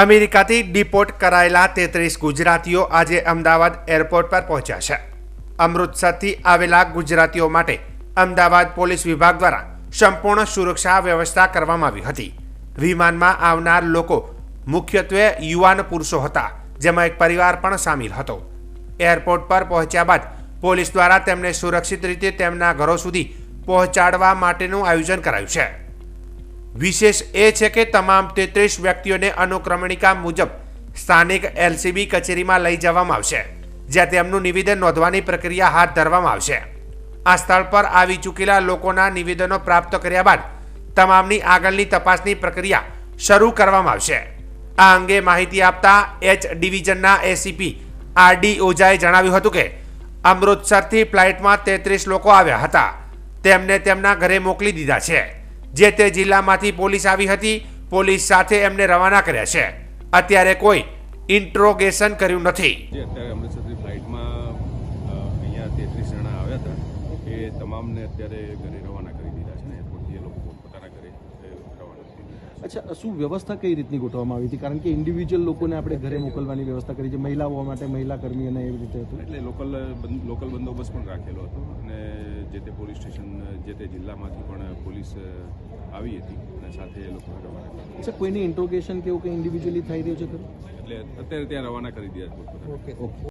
અમેરિકાથી ડિપોર્ટ કરાયેલા તેત્રીસ ગુજરાતીઓ આજે અમદાવાદ એરપોર્ટ પર પહોંચ્યા છે. અમૃતસરથી આવેલા ગુજરાતીઓ માટે અમદાવાદ પોલીસ વિભાગ દ્વારા સંપૂર્ણ સુરક્ષા વ્યવસ્થા કરવામાં આવી હતી. વિમાનમાં આવનાર લોકો મુખ્યત્વે યુવાન પુરુષો હતા, જેમાં એક પરિવાર પણ સામેલ હતો. એરપોર્ટ પર પહોંચ્યા બાદ પોલીસ દ્વારા તેમને સુરક્ષિત રીતે તેમના ઘરો સુધી પહોંચાડવા માટેનું આયોજન કરાયું છે. વિશેષ એ છે કે તમામ તેત્રીસ વ્યક્તિઓને અનુક્રમણિકા મુજબ સ્થાનિક એલસીબી કચેરીમાં લઈ જવામાં આવશે જ્યાં તેમનું નિવેદન નોંધવાની પ્રક્રિયા હાથ ધરવામાં આવશે. આ સ્થળ પર આવી ચૂકેલા લોકોના નિવેદનો પ્રાપ્ત કર્યા બાદ તમામની આગળની તપાસની પ્રક્રિયા શરૂ કરવામાં આવશે. આ અંગે માહિતી આપતા એચ ડિવિઝનના એસીપી આર ડી ઓઝાએ જણાવ્યું હતું કે અમૃતસરથી ફ્લાઇટમાં તેત્રીસ લોકો આવ્યા હતા. તેમને તેમના ઘરે મોકલી દીધા છે. જે તે જિલ્લામાંથી પોલીસ આવી હતી પોલીસ સાથે એમને રવાના કર્યા છે. અત્યારે કોઈ ઇન્ટ્રોગેશન કર્યું નથી. જે અત્યારે અમૃતસરથી ફ્લાઇટમાં અહીંયા તેત્રીસ જણા આવ્યા હતા એ તમામને અત્યારે ઘરે રવાના કરી દીધા છે ને એરપોર્ટથી એ લોકો પોતાના ઘરે રવાના કરી દીધા છે. અચ્છા શું વ્યવસ્થા કઈ રીતની ગોઠવવામાં આવી હતી? કારણ કે ઇન્ડિવિજ્યુઅલ લોકોને આપણે ઘરે મોકલવાની વ્યવસ્થા કરી છે. મહિલાઓ માટે મહિલા કર્મી અને એવી રીતે હતું. એટલે લોકલ લોકલ બંદોબસ્ત પણ રાખેલો હતો અને જે તે પોલીસ સ્ટેશન જે તે જિલ્લામાંથી પણ પોલીસ આવી હતી અને સાથે એ લોકો રવાના અચ્છા કોઈની ઇન્ટ્રોગેશન કે એવું કંઈ ઇન્ડિવિજ્યુઅલી થઈ રહ્યું છે ખરું? એટલે અત્યારે ત્યાં રવાના કરી દીધા છે. Okay okay